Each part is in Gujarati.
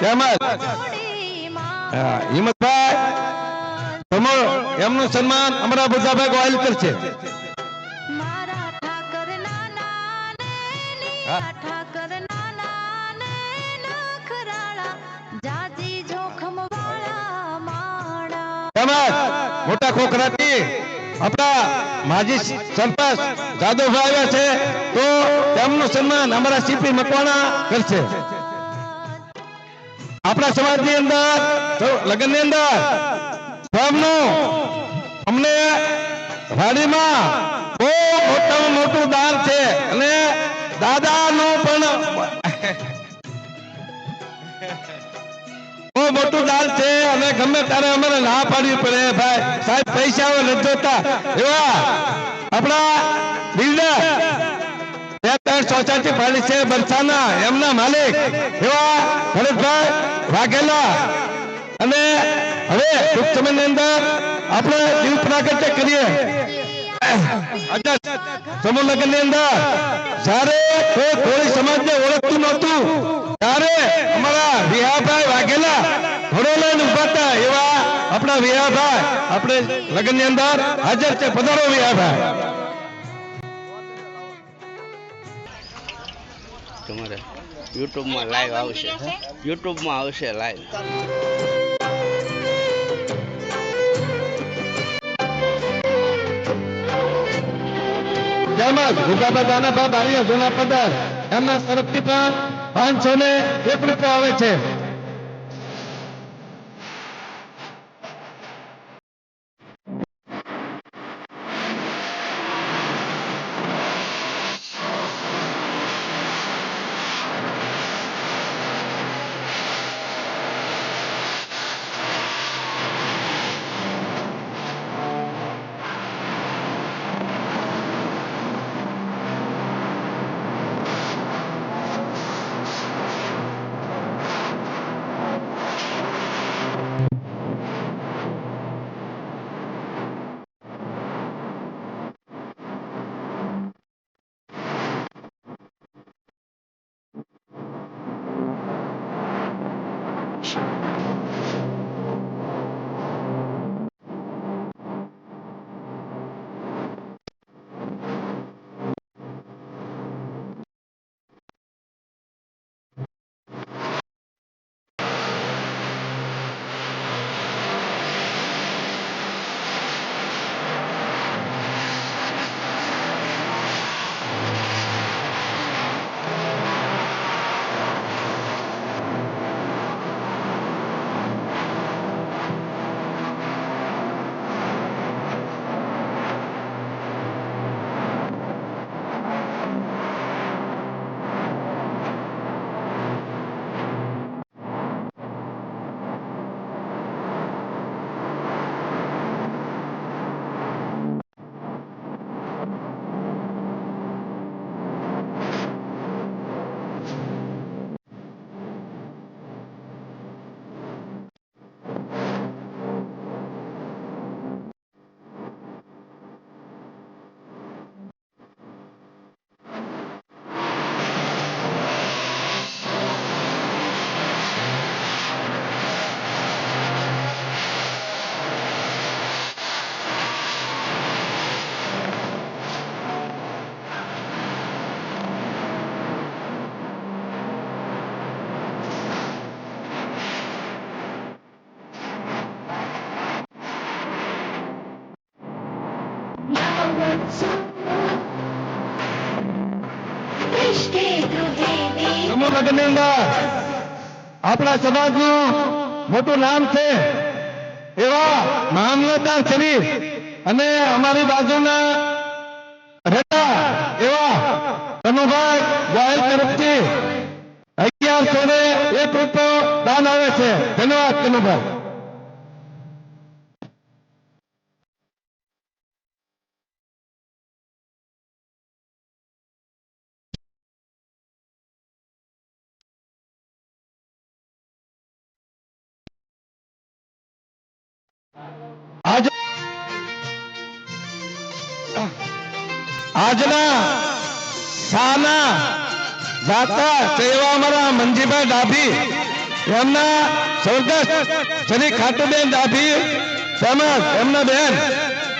તેમજ હિંમતભાઈ એમનું સન્માન અમારા બુદ્ધાભાઈ ગોયલ કરશે. મોટા ખોખરાથી આપણા માજી સરપંચ જાદવભાઈ આવ્યા છે તો તેમનું સન્માન અમારા સીપી મકવાણા કરશે. આપણા સમાજની અંદર લગ્ન લગ્નની અંદર અમને વાડીમાં બહુ મોટામાં મોટું દાન છે. અને દાદાનું પણ બહુ મોટું દાન છે. અને ગમે ત્યારે અમારે ના પાડવી પડે, ભાઈ. સાહેબ પૈસા નથી જોતા. એવા આપણા બિલ્ડર બે ત્રણ સોસાયટી પાડી છે બરસાના એમના માલિક, એવા ભરતભાઈ વાઘેલા. અને હવે સમયની અંદર આપણે દીવ કરીએ. સમૂહ લગ્નની અંદર જ્યારે કોઈ કોળી સમાજને ઓળખતું નહોતું, ત્યારે અમારા વિહાભાઈ વાઘેલા ઘોડો લઈને એવા આપણા વિહાભાઈ. આપણે લગ્નની અંદર હાજર છે, પધારો વિહાભાઈ. તમારે યુટ્યુબમાં લાઈવ આવશે. યુટ્યુબમાં આવશે લાઈવ જૂના પદાર એમના તરફથી પણ પાંચસો ને એક રૂપિયા આવે છે. much. આપણા સમાજનું મોટું નામ છે એવા મામલતદાર શરીફ અને અમારી બાજુના રહેતા એવા કનુભાઈ ગોયલ તરફથી અગિયારસો ને એક રૂપિયો દાન આવે છે. ધન્યવાદ કનુભાઈ. આજના સાના દાતા અમારા મંજીભાઈ ડાભી, એમના સ્વર્ગસ્થ શ્રી ખાટુબેન ડાભી તેમજ એમના બેન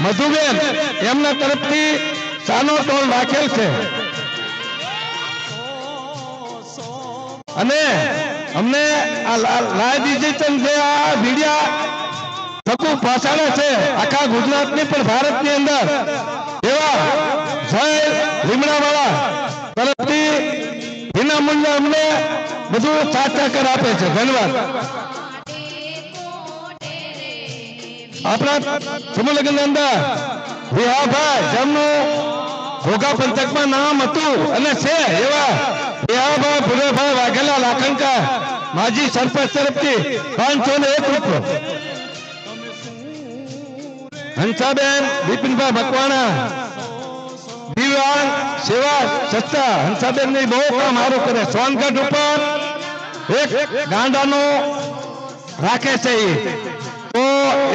મધુબેન એમના તરફથી સાનો ટોલ રાખેલ છે. અને અમને આ લા- લાઈવ ડિજિટલ જે આ મીડિયા થતું પહોંચાડે છે, આખા ગુજરાતની પણ ભારતની અંદર એવા જય લીમડાવાળા. તરફથી મૂલ્ય અમને બધું સાથ સહકાર આપે છે. ધન્યવાદ. આપણા સમૂહલગ્નની અંદર વિહાભાઈ જેમનું ઘોઘા પંથકમાં નામ હતું અને છે એવા વિહાભાઈ, ભૂરેભાઈ, વાઘેલા, લાખંકા, માજી સરપંચ તરફથી પાંચસો ને એક રૂપિયો હંસાબેન બિપિનભાઈ મકવાણા દિવ્યાંગ સેવા, સત્તા. હંસાબેનની બહુ કામ સારું કરે. સોનગઢ ઉપર એક ગાંડાનો રાખે છે તો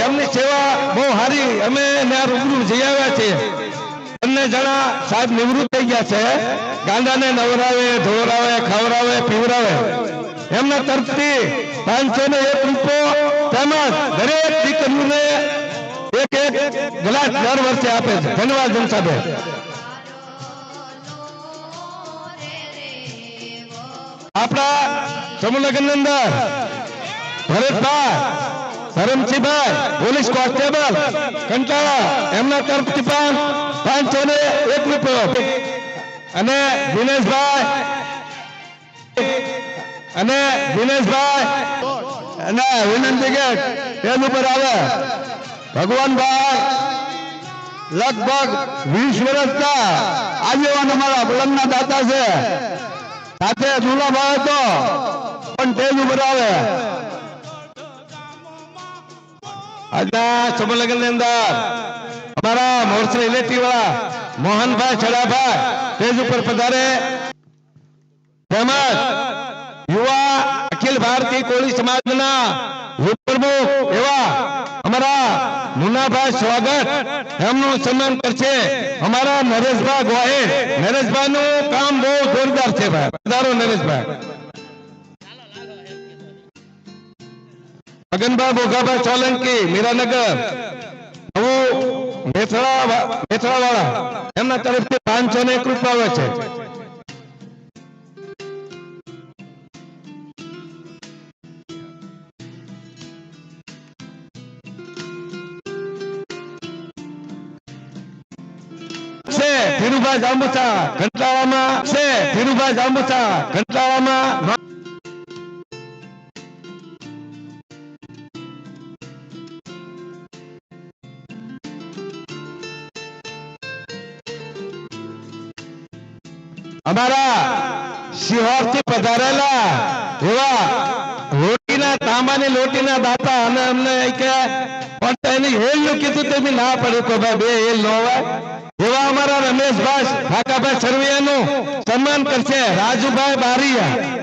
એમની સેવા બહુ સારી અમે રૂબરૂ જઈ આવ્યા છીએ. બંને જણા સાહેબ નિવૃત્ત થઈ ગયા છે. ગાંડાને નવરાવે, ધોવરાવે, ખવરાવે, પીવરાવે. એમના તરફથી પાંચસો ને એક રૂપિયો તેમજ દરેક દીકરીઓને એક એક ગ્લાસ દર વર્ષે આપે છે. ધન્યવાદ જનસાબેન આપણા સમુનગરની અંદર ભરતભાઈ, ધરમસિંહભાઈ, પોલીસ કોન્સ્ટેબલ, કંટાળા, એમના તરફથી પણ પાંચસો ને એક રૂપિયો. અને દિનેશભાઈ અને દિનેશભાઈ, અને વિનંતી કે પેજ ઉપર આવે. ભગવાનભાઈ, લગભગ વીસ વર્ષના આગેવાન અમારા બળંગના દાતા છે. સાથે દુલાભાઈ હતો પણ તેજ ઉપર આવે. આજના સમૂહલગ્નની અંદર અમારા મોરસા ઇલેક્ટ્રિક વાળા મોહનભાઈ છડાભાઈ તેજ ઉપર પધારે. તેમજ યુવા અખિલ ભારતીય કોળી સમાજના પ્રમુખ એવા અમારા મુન્નાભાઈ સ્વાગત, એમનું સન્માન કરશે અમારા નરેશભાઈ ગોહિલ. નરેશભાઈ નું કામ બહુ જોરદાર છે ભાઈ પધારો નરેશભાઈ. મગનભાઈ ભોગાભાઈ સોલંકી, મીરાનગર. નવું મેથળા મેથળાવાળા. એમના તરફથી પાંચસો ને એક રૂપિયા આવે છે. ધીરુભાઈ જાંબુચા ઘંટાળામાં છે. ધીરુભાઈ જાંબુચા ઘંટાળામાં અમારા સિહોરથી પધારેલા એવા રોટીના તાંબાની લોટીના દાતા અને અમને કે, પણ એની હેલનું કીધું તે ના પડ્યું કે ભાઈ બે હેલ ન હોય. એવા અમારા રમેશભાઈ કાકાભાઈ સરવૈયાનું સન્માન કરશે. રાજુભાઈ બારીયા.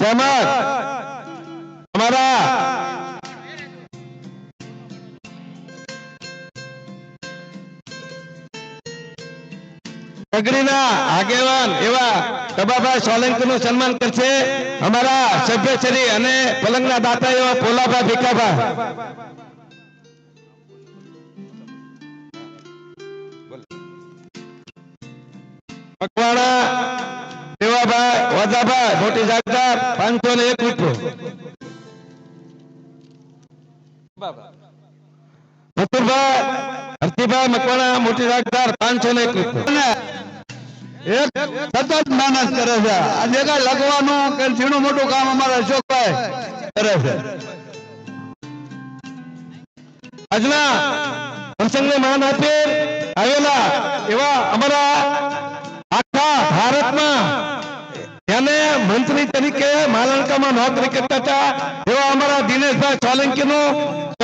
તેમજ નગરીના આગેવાન એવા ટબાભાઈ સોલંકી નું સન્માન કરશે અમારા સભ્યશ્રી અને પલંગના દાતા એવા પોલાભાઈ ભીખાભાઈ મકવાણા દેવાભાઈ વાજાભાઈ મોટી જાગદાર, પાંચસો ને એક રૂપિયો. મથુરભાઈ હરતીભાઈ ને એક સતત કરે કરે માન આપી આવેલા એવા અમારા આખા ભારતમાં એને મંત્રી તરીકે માલણકામાં નોકરી કરતા હતા